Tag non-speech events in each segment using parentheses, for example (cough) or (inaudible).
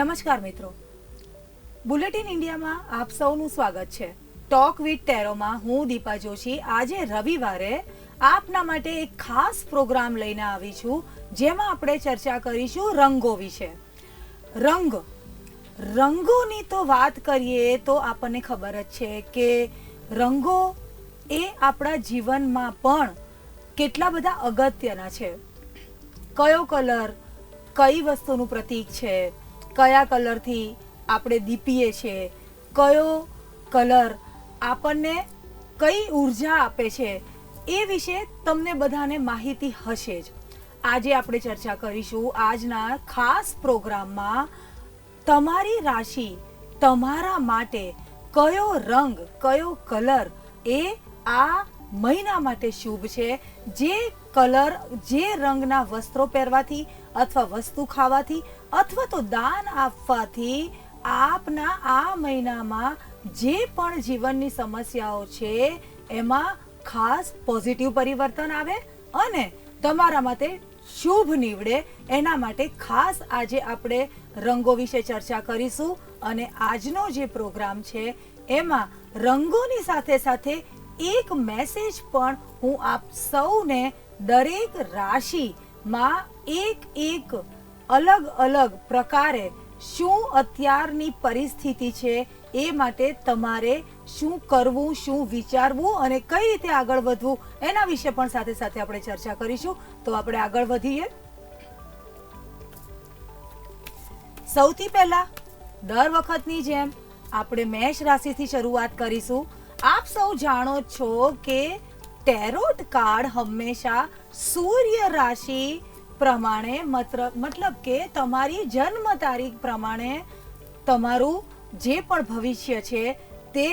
નમસ્કાર મિત્રો. બુલેટિન ઇન્ડિયામાં આપ સૌનું સ્વાગત છે. ટોક વિથ ટેરોમાં હું દીપા જોશી. આજે રવિવારે આપના માટે એક ખાસ પ્રોગ્રામ લઈને આવી છું, જેમાં આપણે ચર્ચા કરીશું રંગો વિશે. રંગ. રંગોની તો વાત કરીએ તો આપણને ખબર જ છે કે રંગો એ આપણા જીવનમાં પણ કેટલા બધા અગત્યના છે. કયો કલર, કઈ વસ્તુનું પ્રતીક છે કયા કલરથી આપણે દીપીએ છીએ કયો કલર આપણને કઈ ઊર્જા આપે છે? એ વિશે તમને બધાને માહિતી હશે જ. આજે આપણે ચર્ચા કરીશું આજના ખાસ પ્રોગ્રામમાં તમારી રાશિ તમારા માટે કયો રંગ, કયો કલર એ આ મહિના માટે શુભ છે? જે કલર, જે રંગના વસ્ત્રો પહેરવાથી અથવા વસ્તુ ખાવાથી અથવા તો દાન આપવાથી આપના આ મહિનામાં જે પણ જીવનની સમસ્યાઓ છે, એમાં ખાસ પોઝિટિવ પરિવર્તન આવે અને તમારા માટે શુભ નીવડે. એના માટે ખાસ આજે આપણે રંગો વિશે ચર્ચા કરીશું અને આજનો જે પ્રોગ્રામ છે, એમાં રંગોની સાથે સાથે એક મેસેજ પણ હું આપ સૌને દરેક રાશિમાં એક એક અલગ અલગ પ્રકારે શું અત્યારની પરિસ્થિતિ છે એ માટે તમારે શું કરવું, શું વિચારવું અને કઈ રીતે આગળ વધવું એના વિશે પણ સાથે સાથે આપણે ચર્ચા કરીશું. તો આપણે આગળ વધીએ. સૌથી પહેલા, દર વખતની જેમ આપણે મેષ રાશિથી શરૂઆત કરીશું. આપ સૌ જાણો છો કે ટેરોટ કાર્ડ હંમેશા સૂર્ય રાશિ પ્રમાણે મત્ર, મતલબ કે તમારી જન્મ તારીખ પ્રમાણે તમારું જે પણ ભવિષ્ય છે તે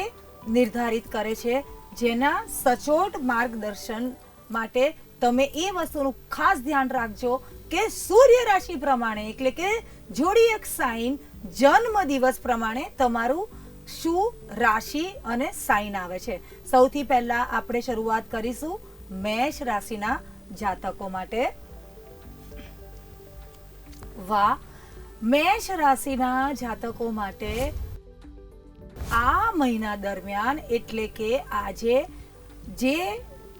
નિર્ધારિત કરે છે. જેના સચોટ માર્ગદર્શન માટે તમે એ વસ્તુનું ખાસ ધ્યાન રાખજો કે સૂર્ય રાશિ પ્રમાણે, એટલે કે જોડી એક સાઇન જન્મ દિવસ પ્રમાણે તમારું શું રાશિ અને સાઇન આવે છે. સૌથી પહેલા આપણે શરૂઆત કરીશું મેષ રાશિના જાતકો માટે. વાહ મેષ રાશિના જાતકો માટે આ મહિના દરમિયાન એટલે કે આજે જે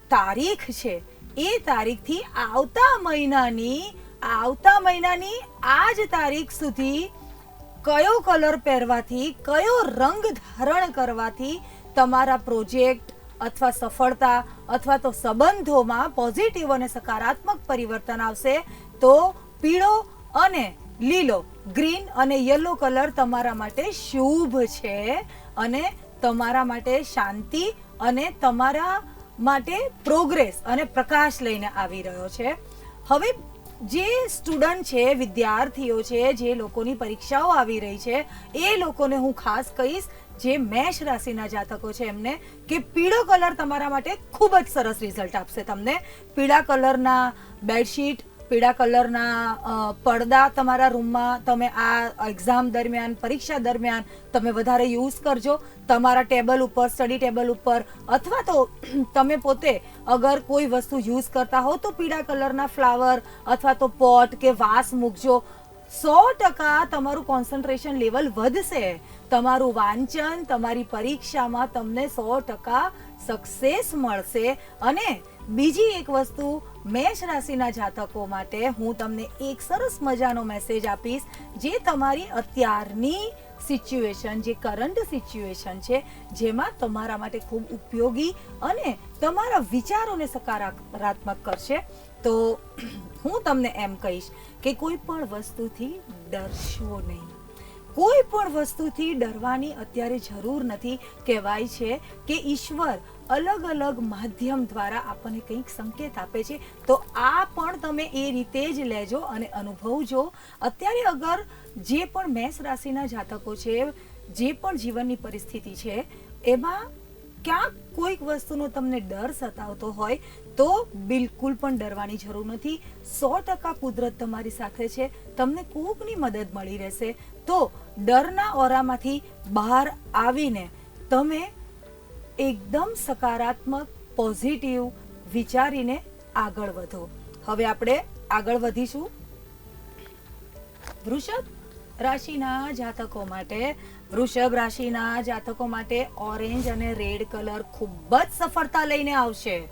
તારીખ છે, એ તારીખથી આવતા મહિનાની આવતા મહિનાની આ જ તારીખ સુધી કયો કલર પહેરવાથી, કયો રંગ ધારણ કરવાથી તમારા પ્રોજેક્ટ અથવા સફળતા અથવા તો સંબંધોમાં પોઝિટિવ અને સકારાત્મક પરિવર્તન આવશે, તો પીળો અને લીલો, ગ્રીન અને યલો કલર તમારા માટે શુભ છે અને તમારા માટે શાંતિ અને તમારા માટે પ્રોગ્રેસ અને પ્રકાશ લઈને આવી રહ્યો છે. હવે જે સ્ટુડન્ટ છે, વિદ્યાર્થીઓ છે, જે લોકોની પરીક્ષાઓ આવી રહી છે, એ લોકોને હું ખાસ કહીશ, જે મેષ રાશિના જાતકો છે એમને, કે પીળો કલર તમારા માટે ખૂબ જ સરસ રિઝલ્ટ આપશે તમને. પીળા કલરના બેડશીટ પીળા કલરના પડદા તમારા રૂમમાં તમે આ એક્ઝામ દરમિયાન, પરીક્ષા દરમિયાન તમે વધારે યુઝ કરજો. તમારા ટેબલ ઉપર સ્ટડી ટેબલ ઉપર અથવા તો (clears throat) તમે પોતે અગર કોઈ વસ્તુ યુઝ કરતા હો તો પીળા કલરના ફ્લાવર અથવા તો પોટ કે વાસ મૂકજો. સો ટકા તમારું કોન્સન્ટ્રેશન લેવલ વધશે. તમારું વાંચન, તમારી પરીક્ષામાં તમને સો ટકા સક્સેસ મળશે. અને બીજી એક વસ્તુ, મેષ રાશિના જાતકો માટે હું તમને એક સરસ મજાનો મેસેજ આપીશ, જે તમારી અત્યારની સિચ્યુએશન જે કરંટ સિચ્યુએશન છે, જેમાં તમારા માટે ખૂબ ઉપયોગી અને તમારા વિચારોને સકારાત્મક કરશે. તો હું તમને એમ કહીશ કે કોઈ પણ વસ્તુથી ડરશો નહીં. કોઈ પણ વસ્તુથી ડરવાની અત્યારે જરૂર નથી. કહેવાય છે કે ઈશ્વર અલગ અલગ માધ્યમ દ્વારા આપણને કંઈક સંકેત આપે છે. તો આ પણ તમે એ રીતે જ લેજો અને અનુભવજો. અત્યારે અગર જે પણ મેષ રાશિના જાતકો છે, જે પણ જીવનની પરિસ્થિતિ છે, એમાં ક્યાંક કોઈક વસ્તુનો તમને ડર સતાવતો હોય, તો બિલકુલ પણ ડરવાની જરૂર નથી. સો ટકા કુદરત તમારી સાથે છે. તમને કોકની મદદ મળી રહેશે. તો ડરના ઓરામાંથી બહાર આવીને તમે એકદમ સકારાત્મક, પોઝિટિવ વિચારીને આગળ વધો. હવે આપણે આગળ વધીશું. વૃષભ રાશિના જાતકો માટે, વૃષભ રાશિના જાતકો માટે ઓરેન્જ અને રેડ કલર ખૂબ જ સફળતા લઈને આવશે.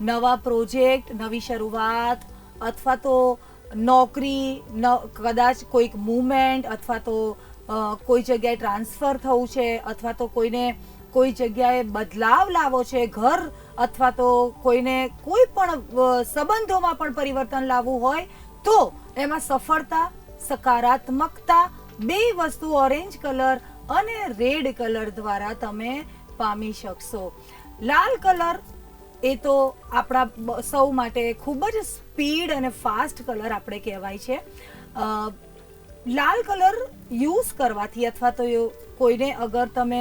નવા પ્રોજેક્ટ, નવી શરૂઆત અથવા તો નોકરી, ન- કદાચ કોઈક મૂવમેન્ટ અથવા તો કોઈ જગ્યાએ ટ્રાન્સફર થવું છે અથવા તો કોઈને કોઈ જગ્યાએ બદલાવ લાવો છે, ઘર અથવા તો કોઈને કોઈ પણ સંબંધોમાં પણ પરિવર્તન લાવવું હોય, તો એમાં સફળતા, સકારાત્મકતા, બે વસ્તુ ઓરેન્જ કલર અને રેડ કલર દ્વારા તમે પામી શકશો. લાલ કલર એ તો આપણા સૌ માટે ખૂબ જ સ્પીડ અને ફાસ્ટ કલર આપણે કહેવાય છે. લાલ કલર યુઝ કરવાથી અથવા તો કોઈને અગર તમે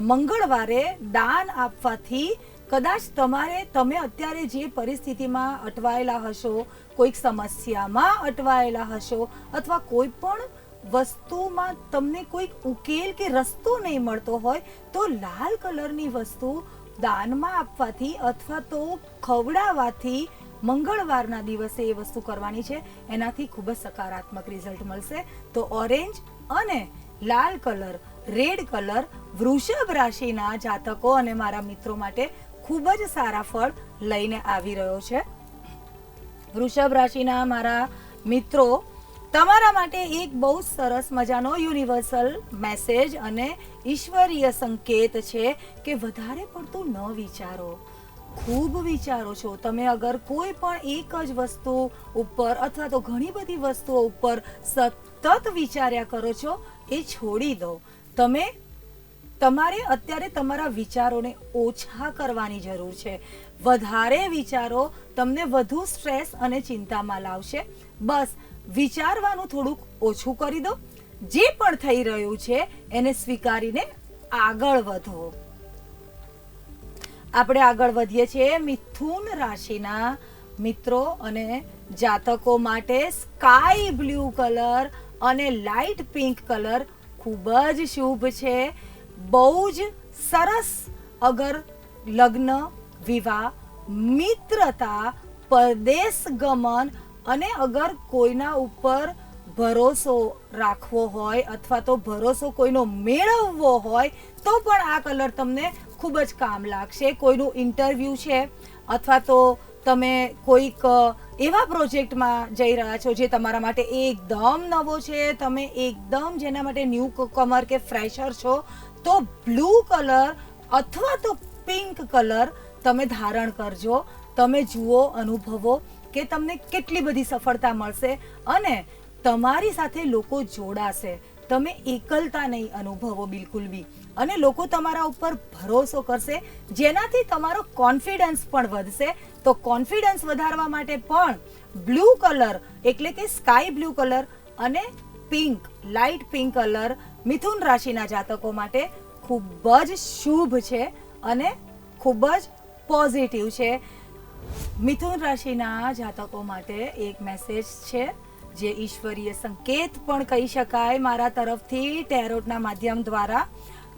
મંગળવારે દાન આપવાથી કદાચ તમારે, તમે અત્યારે જે પરિસ્થિતિમાં અટવાયેલા હશો, કોઈક સમસ્યામાં અટવાયેલા હશો અથવા કોઈ પણ વસ્તુમાં તમને કોઈક ઉકેલ કે રસ્તો નહીં મળતો હોય, તો લાલ કલરની વસ્તુ દાનમાં આપવાથી અથવા તો ખવડાવવાથી મંગળવારના દિવસે એ વસ્તુ કરવાની છે. એનાથી ખૂબ જ સકારાત્મક રિઝલ્ટ મળશે. તો ઓરેન્જ અને લાલ કલર રેડ કલર વૃષભ રાશિના જાતકો અને મારા મિત્રો માટે ખૂબ જ સારા ફળ લઈને આવી રહ્યો છે. વૃષભ રાશિના મારા મિત્રો, તમારા માટે એક બહુ સરસ મજાનો યુનિવર્સલ મેસેજ અને ઈશ્વરીય સંકેત છે કે વધારે પડતું ન વિચારો. ખૂબ વિચારો છો. તમે અગર કોઈ પણ એક જ વસ્તુ ઉપર અથવા તો ઘણી બધી વસ્તુઓ ઉપર સતત વિચાર્યા કરો છો, એ છોડી દો. તમે તમારે અત્યારે તમારા વિચારોને ઓછા કરવાની જરૂર છે. વધારે વિચારો તમને વધુ સ્ટ્રેસ અને ચિંતામાં લાવશે. બસ, વિચારવાનું થોડુંક ઓછું કરી દો. જે પણ થઈ રહ્યું છે, એને સ્વીકારીને આગળ વધો. આપણે આગળ વધીએ છીએ મિથુન રાશિના મિત્રો અને જાતકો માટે સ્કાય બ્લુ કલર અને લાઇટ પિંક કલર ખૂબ જ શુભ છે. બહુ જ સરસ અગર લગ્ન, વિવાહ, મિત્રતા, પરદેશ ગમન અને અગર કોઈના ઉપર ભરોસો રાખવો હોય અથવા તો ભરોસો કોઈનો મેળવવો હોય, તો પણ આ કલર તમને ખૂબ જ કામ લાગશે. કોઈનું ઇન્ટરવ્યૂ છે અથવા તો તમે કોઈક એવા પ્રોજેક્ટમાં જઈ રહ્યા છો જે તમારા માટે એકદમ નવો છે, તમે એકદમ જેના માટે ન્યૂ કમર કે ફ્રેશર છો, તો બ્લુ કલર અથવા તો પિંક કલર તમે ધારણ કરજો. તમે જુઓ, અનુભવો કે તમને કેટલી બધી સફળતા મળશે અને તમારી સાથે લોકો જોડાશે. તમે એકલતા નહીં અનુભવો બિલકુલ બી. અને લોકો તમારા ઉપર ભરોસો કરશે, જેનાથી તમારો કોન્ફિડન્સ પણ વધશે. તો કોન્ફિડન્સ વધારવા માટે પણ બ્લુ કલર એટલે કે સ્કાય બ્લુ કલર અને pink light pink colour Mithun રાશિના જાતકો માટે ખૂબ જ શુભ છે અને ખૂબ જ પોઝિટિવ છે. મિથુન રાશિના જાતકો માટે એક મેસેજ છે, જે ઈશ્વરીય સંકેત પણ કહી શકાય મારા તરફથી ટેરોટના માધ્યમ દ્વારા.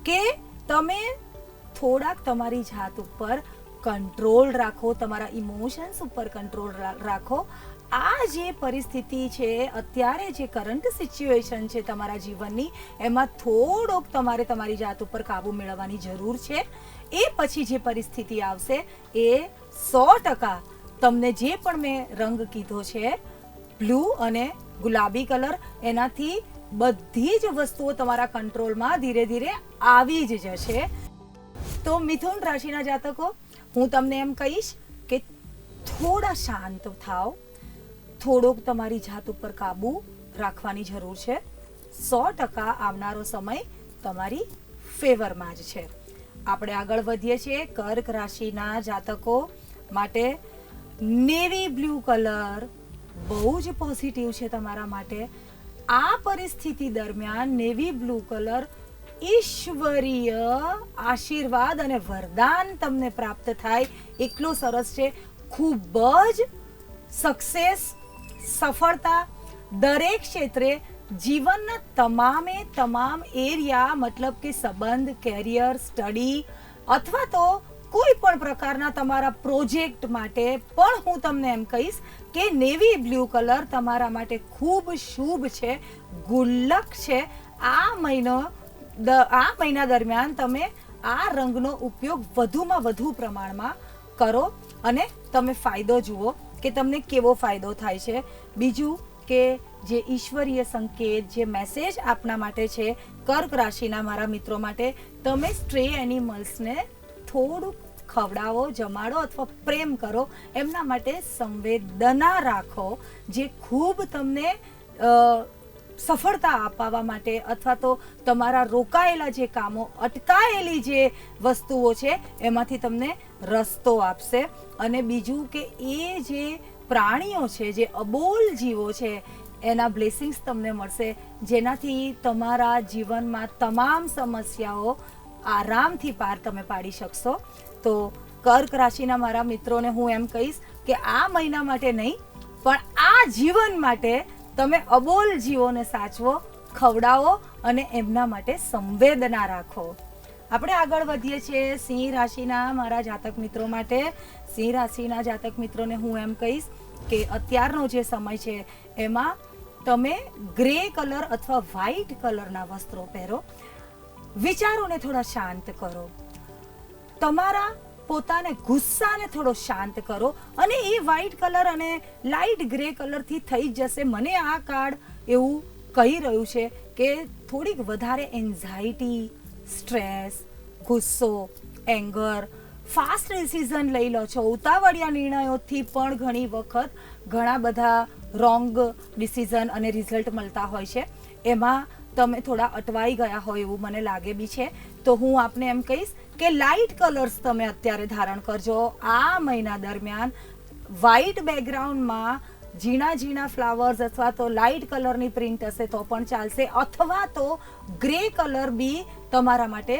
કે તમે થોડાક તમારી જાત ઉપર કંટ્રોલ રાખો, તમારા ઇમોશન્સ ઉપર કંટ્રોલ રાખો. આ જે પરિસ્થિતિ છે, અત્યારે જે કરંટ સિચ્યુએશન છે તમારા જીવનની, એમાં થોડોક તમારે તમારી જાત ઉપર કાબુ મેળવવાની જરૂર છે. એ પછી જે પરિસ્થિતિ આવશે, એ સો ટકા તમને જે પણ મેં રંગ કીધો છે, બ્લુ અને ગુલાબી કલર, એનાથી બધી જ વસ્તુઓ તમારા કંટ્રોલમાં ધીરે ધીરે આવી જ જશે. તો મિથુન રાશિના જાતકો, હું તમને એમ કહીશ કે થોડા શાંત થાવ થોડોક તમારી જાત ઉપર કાબુ રાખવાની જરૂર છે. સો ટકા આવનારો સમય તમારી ફેવરમાં જ છે. આપણે આગળ વધીએ છીએ કર્ક રાશિના જાતકો માટે. નેવી બ્લુ કલર બહુ જ પોઝિટિવ છે તમારા માટે. આ પરિસ્થિતિ દરમિયાન નેવી બ્લુ કલર ઈશ્વરીય આશીર્વાદ અને વરદાન તમને પ્રાપ્ત થાય. એટલો સરસ છે. ખૂબ જ સક્સેસ સફળતા દરેક ક્ષેત્રે જીવનના તમામે તમામ એરિયા મતલબ કે સંબંધ કેરિયર સ્ટડી અથવા તો કોઈ પણ પ્રકારના તમારા પ્રોજેક્ટ માટે પણ હું તમને એમ કહીશ કે નેવી બ્લુ કલર તમારા માટે ખૂબ શુભ છે, ગુલ્લક છે. આ મહિનો આ મહિના દરમિયાન તમે આ રંગનો ઉપયોગ વધુમાં વધુ પ્રમાણમાં કરો અને તમે ફાયદો જુઓ કે તમને કેવો ફાયદો થાય છે. બીજું કે જે ઈશ્વરીય સંકેત, જે મેસેજ આપના માટે છે કર્ક રાશિના મારા મિત્રો માટે, તમે સ્ટ્રે એનિમલ્સને થોડુંક ખવડાવો, જમાડો અથવા પ્રેમ કરો, એમના માટે સંવેદના રાખો જે ખૂબ તમને સફળતા અપાવવા માટે અથવા તો તમારા રોકાયેલા જે કામો, અટકાયેલી જે વસ્તુઓ છે, એમાંથી તમને રસ્તો આપશે. અને બીજું કે એ જે પ્રાણીઓ છે, જે અબોલ જીવો છે, એના બ્લેસિંગ્સ તમને મળશે. જેનાથી તમારા જીવનમાં તમામ સમસ્યાઓ આરામથી પાર તમે પાડી શકશો. તો કર્ક રાશિના મારા મિત્રોને હું એમ કહીશ કે આ મહિના માટે નહીં, પણ આ જીવન માટે તમે અબોલ જીવોને સાચવો, ખવડાવો અને એમના માટે સંવેદના રાખો. આપણે આગળ વધીએ છીએ સિંહ રાશિના મારા જાતક મિત્રો માટે. સિંહ રાશિના જાતક મિત્રોને હું એમ કહીશ કે અત્યારનો જે સમય છે, એમાં તમે ગ્રે કલર અથવા વ્હાઇટ કલરના વસ્ત્રો પહેરો. વિચારોને થોડા શાંત કરો. તમારા પોતાને ગુસ્સાને થોડો શાંત કરો અને એ વ્હાઈટ કલર અને લાઇટ ગ્રે કલરથી થઈ જશે. મને આ કાર્ડ એવું કહી રહ્યું છે કે થોડીક વધારે એન્ઝાયટી સ્ટ્રેસ ગુસ્સો એંગર ફાસ્ટ ડિસિઝન લઈ લો છો. ઉતાવળિયા નિર્ણયોથી પણ ઘણી વખત ઘણા બધા રોંગ ડિસિઝન અને રિઝલ્ટ મળતા હોય છે. એમાં તમે થોડા અટવાઈ ગયા હોય એવું મને લાગે બી છે, તો હું આપને એમ કહીશ કે લાઇટ કલર્સ તમે અત્યારે ધારણ કરજો. આ મહિના દરમિયાન વ્હાઇટ બેકગ્રાઉન્ડમાં ઝીણા ઝીણા ફ્લાવર્સ અથવા તો લાઇટ કલરની પ્રિન્ટ હશે તો પણ ચાલશે, અથવા તો ગ્રે કલર બી તમારા માટે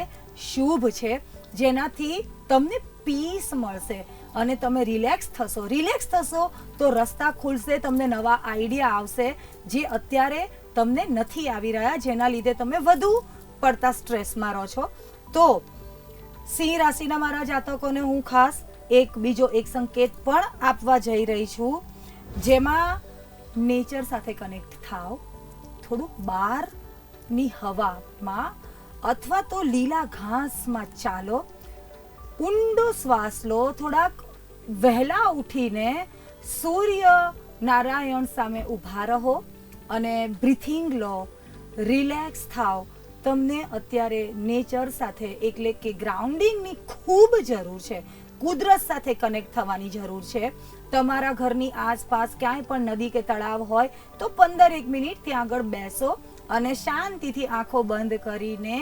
શુભ છે. જેનાથી તમને પીસ મળશે અને તમે રિલેક્સ થશો. રિલેક્સ થશો તો રસ્તા ખુલશે, તમને નવા આઈડિયા આવશે. જે અત્યારે તમને નથી આવી રહ્યા, જેના લીધે તમે વધુ પડતા સ્ટ્રેસમાં રહો છો. તો સિંહ રાશિના મારા જાતકોને હું ખાસ એક બીજો એક સંકેત પણ આપવા જઈ રહી છું. જેમાં નેચર સાથે કનેક્ટ થાવ થોડુંક બહારની હવામાં અથવા તો લીલા ઘાસમાં ચાલો. ઊંડો શ્વાસ લો. થોડાક વહેલા ઉઠીને સૂર્ય નારાયણ સામે ઊભા રહો. અને બ્રિથિંગ લો રિલેક્સ થાવ તમને અત્યારે નેચર સાથે એટલે કે ગ્રાઉન્ડિંગની ખૂબ જરૂર છે. કુદરત સાથે કનેક્ટ થવાની જરૂર છે. તમારા ઘરની આસપાસ ક્યાંય પણ નદી કે તળાવ હોય, તો પંદર એક મિનિટ ત્યાં આગળ બેસો અને શાંતિથી આંખો બંધ કરીને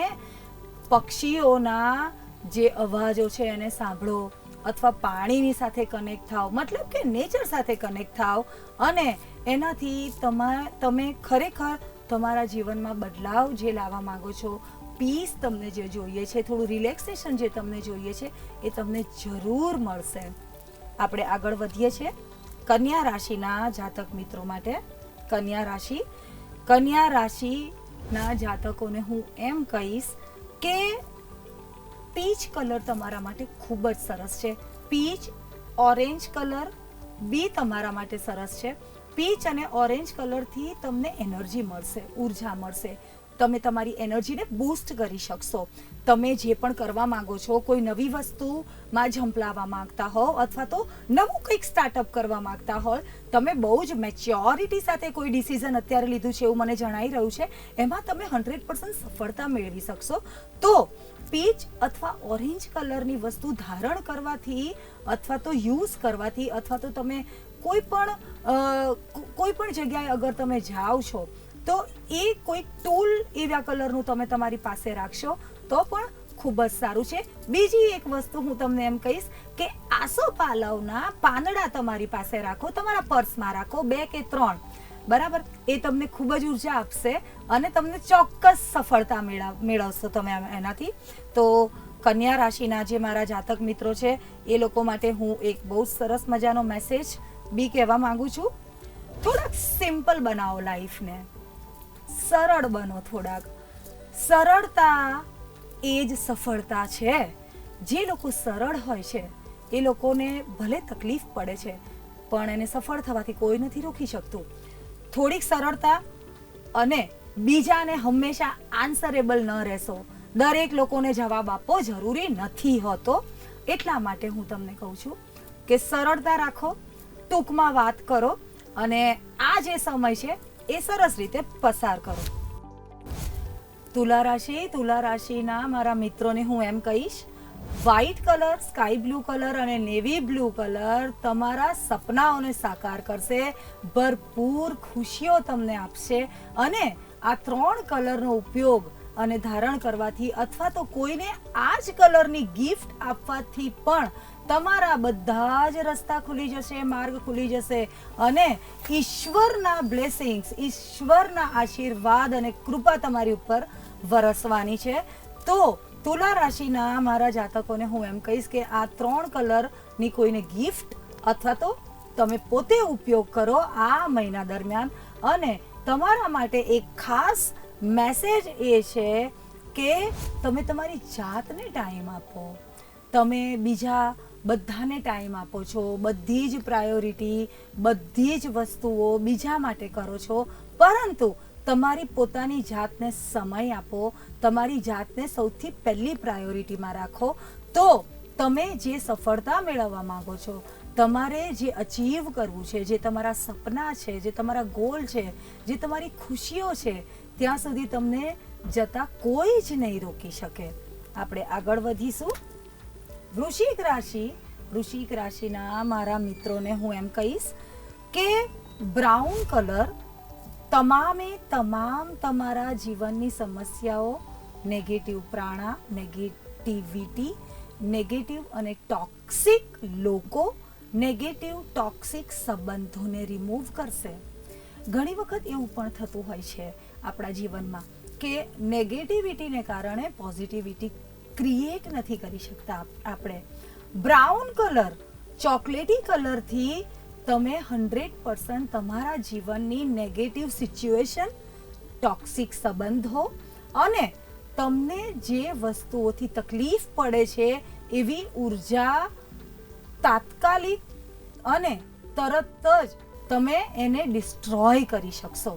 પક્ષીઓના જે અવાજો છે એને સાંભળો. અથવા પાણીની સાથે કનેક્ટ થાવ મતલબ કે નેચર સાથે કનેક્ટ થાવ અને એનાથી તમા, તમે ખરેખર તમારા જીવનમાં બદલાવ જે લાવવા માગો છો પીસ તમને જે જોઈએ છે, થોડું રિલેક્સેશન જે તમને જોઈએ છે, એ તમને જરૂર મળશે. આપણે આગળ વધીએ છીએ. કન્યા રાશિના જાતક મિત્રો માટે. કન્યા રાશિ. કન્યા રાશિના જાતકોને હું એમ કહીશ કે પીચ કલર તમારા માટે ખૂબ જ સરસ છે. પીચ, ઓરેન્જ કલર બી તમારા માટે સરસ છે. પીચ અને ઓરેન્જ કલરથી તમને એનર્જી મળશે, ઊર્જા મળશે. તમે તમારી એનર્જીને બૂસ્ટ કરી શકશો. તમે જે પણ કરવા માંગો છો, કોઈ નવી વસ્તુમાં ઝંપલાવવા માંગતા હો અથવા તો નવું કંઈક સ્ટાર્ટઅપ કરવા માંગતા હો તમે બહુ જ મેચ્યોરિટી સાથે કોઈ ડિસિઝન અત્યારે લીધું છે એવું મને જણાઈ રહ્યું છે, એમાં તમે હંડ્રેડ સફળતા મેળવી શકશો. તો પીચ અથવા ઓરેન્જ કલરની વસ્તુ ધારણ કરવાથી અથવા તો યુઝ કરવાથી અથવા તો તમે કોઈ પણ કોઈ પણ જગ્યાએ અગર તમે જાઓ છો, તો એ કોઈ ટૂલ એવા કલરનું તમે તમારી પાસે રાખશો, તો પણ ખૂબ જ સારું છે. બીજી એક વસ્તુ હું તમને એમ કહીશ કે આસોપાલવના પાંદડા તમારી પાસે રાખો, તમારા પર્સમાં રાખો, બે કે ત્રણ. બરાબર? એ તમને ખૂબ જ ઊર્જા આપશે અને તમને ચોક્કસ સફળતા મેળવ મેળવશો તમે એનાથી. તો કન્યા રાશિના જે મારા જાતક મિત્રો છે, એ લોકો માટે હું એક બહુ સરસ મજાનો મેસેજ બી કહેવા માંગુ છું. થોડાક સિમ્પલ બનાવો લાઈફને સરળ બનો થોડાક. સરળતા એ જ સફળતા છે. જે લોકો સરળ હોય છે, એ લોકોને ભલે તકલીફ પડે છે, પણ એને સફળ થવાથી કોઈ નથી રોકી શકતું. થોડીક સરળતા અને બીજાને હંમેશા આન્સરેબલ ન રહેશો. દરેક લોકોને જવાબ આપવો જરૂરી નથી હોતો. એટલા માટે હું તમને કહું છું કે સરળતા રાખો, ટૂંકમાં વાત કરો અને આ જે સમય છે એ સરસ રીતે પસાર કરો. તુલા રાશિ, તુલા રાશિના મારા મિત્રોને હું એમ કહીશ white colour sky blue colour અને નેવી બ્લુ કલર તમારા સપનાઓને સાકાર કરશે, ભરપૂર ખુશીઓ તમને આપશે અને આ ત્રણ કલરનો ઉપયોગ અને ધારણ કરવાથી અથવા તો કોઈને આ જ કલરની ગિફ્ટ આપવાથી પણ તમારા બધા જ રસ્તા ખુલી જશે, માર્ગ ખુલી જશે અને ઈશ્વરના બ્લેસિંગ્સ ઈશ્વરના આશીર્વાદ અને કૃપા તમારી ઉપર વરસવાની છે. તો તુલા રાશિના મારા જાતકોને હું એમ કહીશ કે આ ત્રણ કલરની કોઈને ગિફ્ટ અથવા તો તમે પોતે ઉપયોગ કરો આ મહિના દરમિયાન. અને તમારા માટે એક ખાસ મેસેજ એ છે કે તમે તમારી જાતને ટાઈમ આપો. તમે બીજા બધાને ટાઈમ આપો છો, બધી જ પ્રાયોરિટી બધી જ વસ્તુઓ બીજા માટે કરો છો. પરંતુ તમારી પોતાની જાતને સમય આપો, તમારી જાતને સૌથી પહેલી પ્રાયોરિટીમાં રાખો. તો તમે જે સફળતા મેળવવા માંગો છો, તમારે જે અચીવ કરવું છે, જે તમારા સપના છે, જે તમારા ગોલ છે, જે તમારી ખુશીઓ છે, ત્યાં સુધી તમને જતા કોઈ જ નહીં રોકી શકે. આપણે આગળ વધીશું. વૃશ્ચિક રાશિ, વૃશ્ચિક રાશિના મારા મિત્રોને હું એમ કહીશ કે બ્રાઉન કલર તમામે તમામ તમારા જીવનની સમસ્યાઓ નેગેટિવ પ્રાણા નેગેટિવિટી નેગેટિવ અને ટોક્સિક લોકો નેગેટિવ ટોક્સિક સંબંધોને રિમૂવ કરશે. ઘણી વખત એવું પણ થતું હોય છે આપણા જીવનમાં કે નેગેટિવિટીને કારણે પોઝિટિવિટી ક્રિએટ નથી કરી શકતા આપણે. બ્રાઉન કલર ચોકલેટી કલરથી તમે હંડ્રેડ પર્સન્ટ તમારા જીવનની નેગેટિવ સિચ્યુએશન ટોક્સિક સંબંધો અને તમને જે વસ્તુઓથી તકલીફ પડે છે એવી ઊર્જા તાત્કાલિક અને તરત જ તમે એને ડિસ્ટ્રોય કરી શકશો.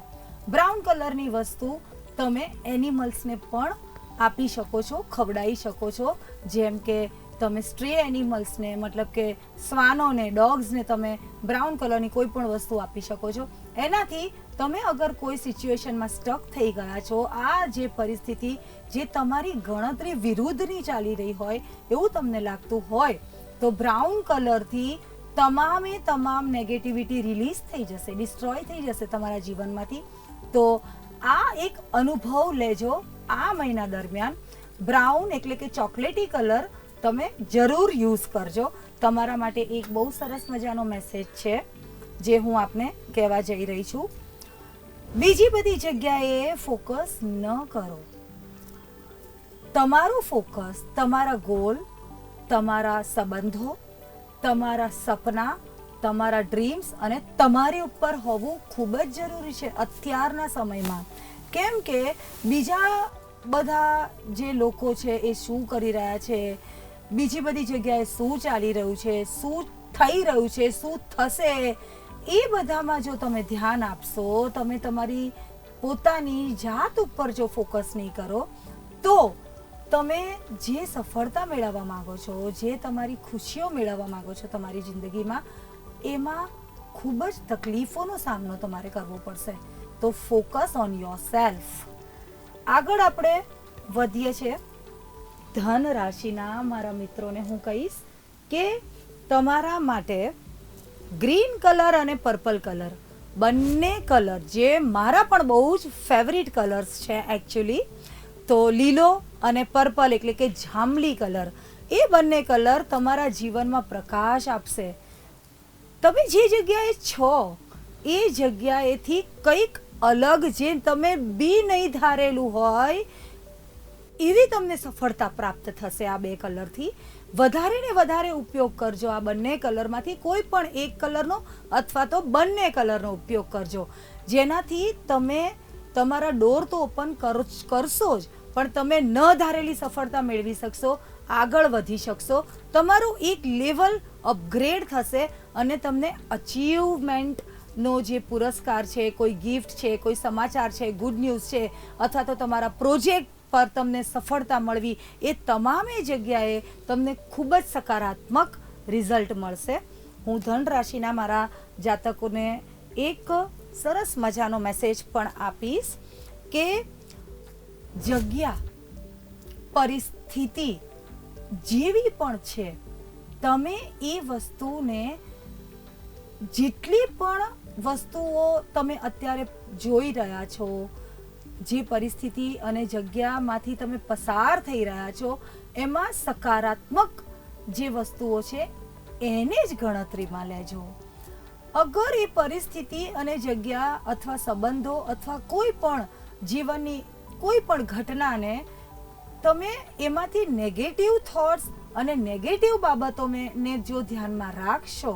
બ્રાઉન કલરની વસ્તુ તમે એનિમલ્સને પણ આપી શકો છો, ખવડાવી શકો છો, જેમ કે તમે સ્ટ્રે એનિમલ્સને મતલબ કે શ્વાનોને ડોગ્સને તમે બ્રાઉન કલરની કોઈ પણ વસ્તુ આપી શકો છો. એનાથી તમે અગર કોઈ સિચ્યુએશનમાં સ્ટક થઈ ગયા છો, આ જે પરિસ્થિતિ જે તમારી ગણતરી વિરુદ્ધની ચાલી રહી હોય, એવું તમને લાગતું હોય, તો બ્રાઉન કલરથી તમામે તમામ નેગેટિવિટી રિલીઝ થઈ જશે ડિસ્ટ્રોય થઈ જશે તમારા જીવનમાંથી. તો આ એક અનુભવ લેજો આ મહિના દરમિયાન. બ્રાઉન એટલે કે ચોકલેટી કલર તમે જરૂર યુઝ કરજો. તમારા માટે એક બહુ સરસ મજાનો મેસેજ છે, જે હું આપને કહેવા જઈ રહી છું. બીજી બધી જગ્યાએ ફોકસ ન કરો. તમારું ફોકસ તમારા ગોલ તમારા સંબંધો, તમારા સપના, તમારા ડ્રીમ્સ અને તમારી ઉપર હોવું ખૂબ જ જરૂરી છે અત્યારના સમયમાં. કેમ કે બીજા બધા જે લોકો છે એ શું કરી રહ્યા છે બીજી બધી જગ્યાએ શું ચાલી રહ્યું છે, શું થઈ રહ્યું છે, શું થશે, એ બધામાં જો તમે ધ્યાન આપશો, તમે તમારી પોતાની જાત ઉપર જો ફોકસ નહીં કરો, તો તમે જે સફળતા મેળવવા માંગો છો, જે તમારી ખુશીઓ મેળવવા માંગો છો તમારી જિંદગીમાં, એમાં ખૂબ જ તકલીફોનો સામનો તમારે કરવો પડશે. તો ફોકસ ઓન યોર સેલ્ફ આગળ આપણે વધીએ છીએ. ધન રાશિના મારા મિત્રોને હું કહીશ કે તમારા માટે ગ્રીન કલર અને પર્પલ કલર. બંને કલર જે મારા પણ બહુ જ ફેવરિટ કલર્સ છે એકચ્યુઅલી તો લીલો અને પર્પલ એટલે કે જાંબલી કલર. એ બંને કલર તમારા જીવનમાં પ્રકાશ આપશે. તમે જે જગ્યાએ છો, એ જગ્યાએથી કંઈક અલગ, જે તમે બી નહીં ધારેલું હોય એવી તમને સફળતા પ્રાપ્ત થશે આ બે કલરથી. વધારે ને વધારે ઉપયોગ કરજો આ બંને કલરમાંથી. કોઈ પણ એક કલરનો અથવા તો બંને કલરનો ઉપયોગ કરજો. જેનાથી તમે તમારા ડોર તો ઓપન કરશો જ, પણ તમે ન ધારેલી સફળતા મેળવી શકશો, આગળ વધી શકશો. તમારું એક લેવલ અપગ્રેડ થશે અને તમને અચીવમેન્ટનો જે પુરસ્કાર છે, કોઈ ગિફ્ટ છે, કોઈ સમાચાર છે, ગુડ ન્યૂઝ છે, અથવા તો તમારા પ્રોજેક્ટ પર તમને સફળતા મળવી એ તમામે જગ્યાએ તમને ખૂબ જ સકારાત્મક રિઝલ્ટ મળશે. હું ધન રાશિના મારા જાતકોને એક સરસ મજાનો મેસેજ પણ આપીશ કે જગ્યા, પરિસ્થિતિ જેવી પણ છે, તમે એ વસ્તુને જેટલી પણ વસ્તુઓ તમે અત્યારે જોઈ રહ્યા છો જે પરિસ્થિતિ અને જગ્યામાંથી તમે પસાર થઈ રહ્યા છો, એમાં સકારાત્મક જે વસ્તુઓ છે, એને જ ગણતરીમાં લેજો. અગર એ પરિસ્થિતિ અને જગ્યા અથવા સંબંધો અથવા કોઈ પણ જીવનની કોઈ પણ ઘટનાને તમે એમાંથી નેગેટિવ થોટ્સ અને નેગેટિવ બાબતોને ને જો ધ્યાનમાં રાખશો,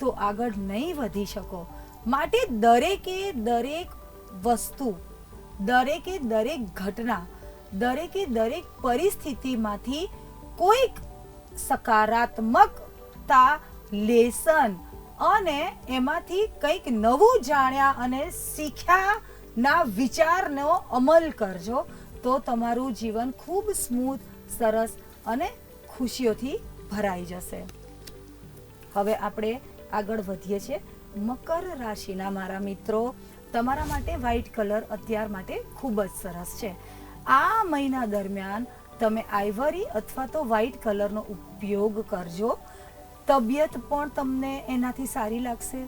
તો આગળ નહીં વધી શકો. માટે દરેકે દરેક વસ્તુ દરેકે દરેક ઘટના, દરેકે દરેક પરિસ્થિતિમાંથી કોઈક સકારાત્મકતા લેસન અને એમાંથી કંઈક નવું જાણ્યા અને શીખ્યાના વિચારનો અમલ કરજો, તો તમારું જીવન ખૂબ સ્મૂથ, સરસ અને ખુશીઓથી ભરાઈ જશે. હવે આપણે આગળ વધીએ છીએ. મકર રાશિના મારા મિત્રો તમારા માટે વ્હાઇટ કલર અત્યાર માટે ખૂબ જ સરસ છે. આ મહિના દરમિયાન તમે આઈવરી અથવા તો વ્હાઇટ કલરનો ઉપયોગ કરજો. તબિયત પણ તમને એનાથી સારી લાગશે.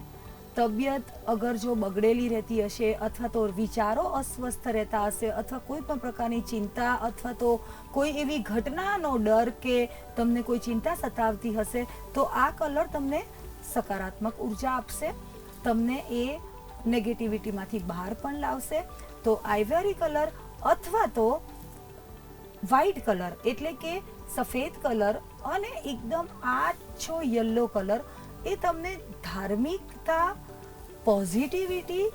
તબિયત અગર જો બગડેલી રહેતી હશે અથવા તો વિચારો અસ્વસ્થ રહેતા હશે અથવા કોઈ પણ પ્રકારની ચિંતા અથવા તો કોઈ એવી ઘટનાનો ડર કે તમને કોઈ ચિંતા સતાવતી હશે તો આ કલર તમને સકારાત્મક ઊર્જા આપશે. તમને એ નેગેટિવિટીમાંથી બહાર પણ લાવશે. તો આઈવરી કલર અથવા તો વ્હાઇટ કલર એટલે કે સફેદ કલર અને એકદમ આછો યલો કલર એ તમને ધાર્મિકતા, પોઝિટિવિટી,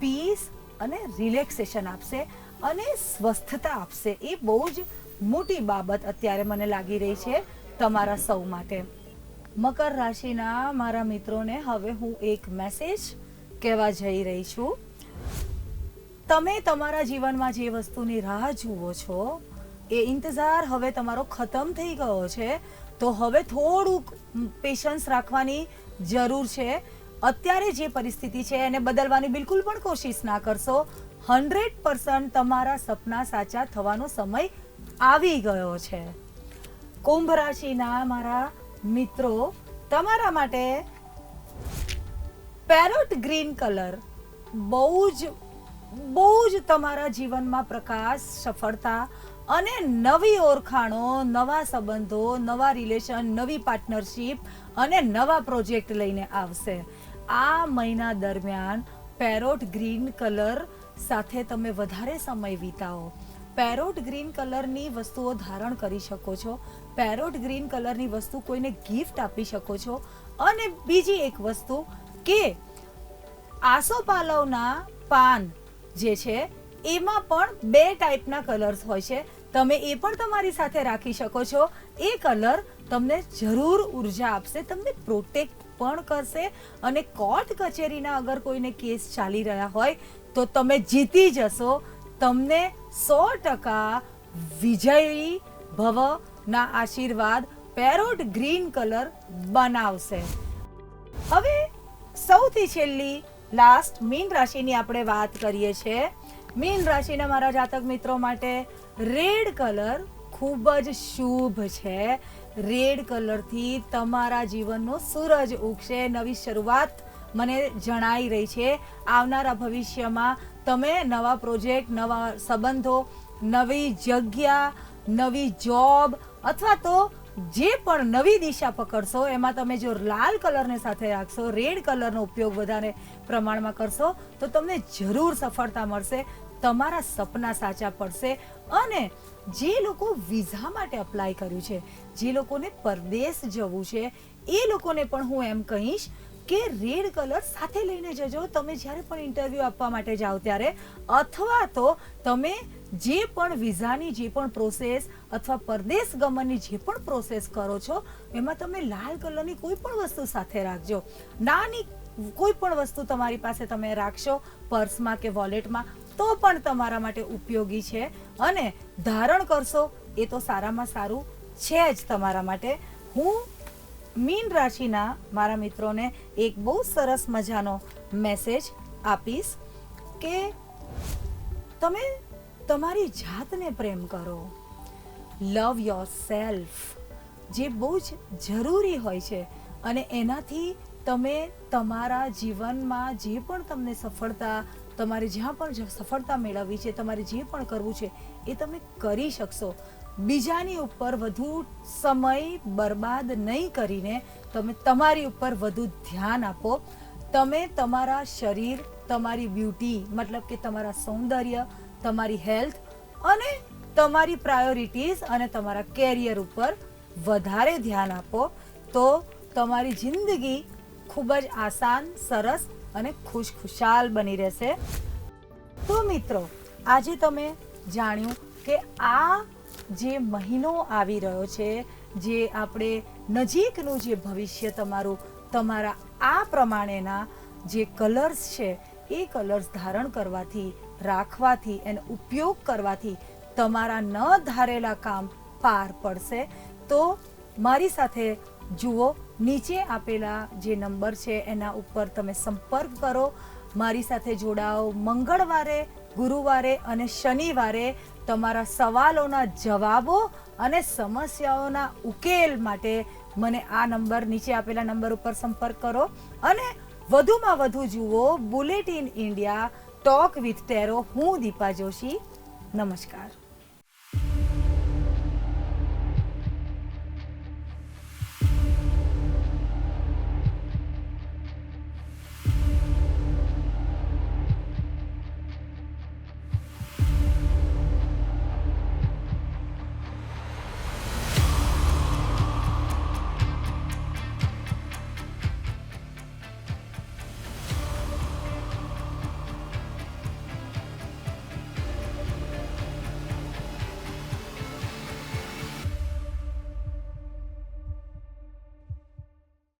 પીસ અને રિલેક્સેશન આપશે અને સ્વસ્થતા આપશે. એ બહુ જ મોટી બાબત અત્યારે મને લાગી રહી છે તમારા સૌ માટે. મકર રાશિના મારા મિત્રોને હવે હું એક મેસેજ કહેવા જઈ રહી છું. તમે તમારા જીવનમાં જે વસ્તુની રાહ જુઓ છો, એ ઇંતજાર હવે તમારો ખતમ થઈ ગયો છે. તો હવે થોડુંક પેશન્સ રાખવાની જરૂર છે. અત્યારે જે પરિસ્થિતિ છે, એને બદલવાની બિલકુલ પણ કોશિશ ના કરશો. હંડ્રેડ પર્સન્ટ તમારા સપના સાચા થવાનો સમય આવી ગયો છે. કુંભ રાશિના મારા મિત્રો, તમારા માટે પેરોટ ગ્રીન કલર બહુ જ બહુ જ તમારા જીવનમાં પ્રકાશ, સફળતા અને નવી ઓળખાણો, નવા સંબંધો, નવા રિલેશન નવી પાર્ટનરશિપ અને નવા પ્રોજેક્ટ લઈને આવશે. આ મહિના દરમિયાન પેરોટ ગ્રીન કલર સાથે તમે વધારે સમય વિતાવો. પેરોટ ગ્રીન કલરની વસ્તુઓ ધારણ કરી શકો છો. પેરોટ ગ્રીન કલરની વસ્તુ કોઈને ગિફ્ટ આપી શકો છો. અને બીજી એક વસ્તુ કે આસોપાલવના પાન જે છે, એમાં પણ બે ટાઈપના કલર્સ હોય છે. તમે એ પણ તમારી સાથે રાખી શકો છો. એ કલર તમને જરૂર ઊર્જા આપશે, તમને પ્રોટેક્ટ પણ કરશે અને કોર્ટ કચેરીના અગર કોઈને કેસ ચાલી રહ્યા હોય, તો તમે જીતી જશો. તમને સો ટકા વિજયી ભવના આશીર્વાદ, પેરોટ ગ્રીન કલર બનાવશે. હવે સૌથી છેલ્લી લાસ્ટ મીન રાશિની આપણે વાત કરીએ છીએ. મીન રાશિના મારા જાતક મિત્રો માટે રેડ કલર ખૂબ જ શુભ છે. રેડ કલરથી તમારા જીવનનો સૂરજ ઉગશે. નવી શરૂઆત મને જણાઈ રહી છે. આવનારા ભવિષ્યમાં તમે નવા પ્રોજેક્ટ, નવા સંબંધો, નવી જગ્યા, નવી જોબ અથવા તો જે પણ નવી દિશા પકડશો, એમાં તમે જો લાલ કલરને સાથે રાખશો, રેડ કલરનો ઉપયોગ વધારે પ્રમાણમાં કરશો, તો તમને જરૂર સફળતા મળશે, તમારા સપના સાચા પડશે અને જે લોકો વિઝા માટે અપ્લાય કર્યું છે, જે લોકોને પરદેશ જવું છે, એ લોકોને પણ હું એમ કહીશ કે રેડ કલર સાથે લઈને જજો. તમે જ્યારે પણ ઇન્ટરવ્યૂ આપવા માટે જાઓ ત્યારે, અથવા તો તમે જે પણ વિઝાની જે પણ પ્રોસેસ અથવા પરદેશ ગમનની જે પણ પ્રોસેસ કરો છો, એમાં તમે લાલ કલરની કોઈ પણ વસ્તુ સાથે રાખજો. નાની કોઈ પણ વસ્તુ તમારી પાસે તમે રાખશો, પર્સમાં કે વોલેટમાં, તો પણ તમારા માટે ઉપયોગી છે. અને ધારણ કરશો, એ તો સારામાં સારું છે જ તમારા માટે. હું મીન રાશિના મારા મિત્રોને એક બહુ સરસ મજાનો મેસેજ આપીશ કે તમે તમારી જાતને પ્રેમ કરો. લવ યોર સેલ્ફ જે બહુ જ જરૂરી હોય છે અને એનાથી તમે તમારા જીવનમાં જે પણ તમને સફળતા, તમારે જ્યાં પણ સફળતા મેળવવી છે, તમારે જે પણ કરવું છે, એ તમે કરી શકશો. બીજાની ઉપર વધુ સમય બરબાદ નહીં કરીને તમે તમારી ઉપર વધુ ધ્યાન આપો. તમે તમારા શરીર, તમારી બ્યુટી મતલબ કે તમારા સૌંદર્ય તમારી હેલ્થ અને તમારી પ્રાયોરિટીઝ અને તમારા કેરિયર ઉપર વધારે ધ્યાન આપો, તો તમારી જિંદગી ખૂબ જ આસાન, સરસ અને ખુશખુશાલ બની રહેશે. તો મિત્રો, આજે તમે જાણ્યું કે આ જે મહિનો આવી રહ્યો છે, જે આપણે નજીકનું જે ભવિષ્ય તમારું, તમારા આ પ્રમાણેના જે કલર્સ છે, એ કલર્સ ધારણ કરવાથી રાખવાથી એનો ઉપયોગ કરવાથી તમારા ન ધારેલા કામ પાર પડશે. તો મારી સાથે જુઓ, નીચે આપેલા જે નંબર છે, એના ઉપર તમે સંપર્ક કરો. મારી સાથે જોડાઓ. મંગળવારે, ગુરુવારે અને શનિવારે તમારા સવાલોના જવાબો અને સમસ્યાઓના ઉકેલ માટે મને આ નંબર, નીચે આપેલા નંબર ઉપર સંપર્ક કરો. અને વધુમાં વધુ જુઓ, bulletin India talk with tarot હું દીપા જોશી. નમસ્કાર.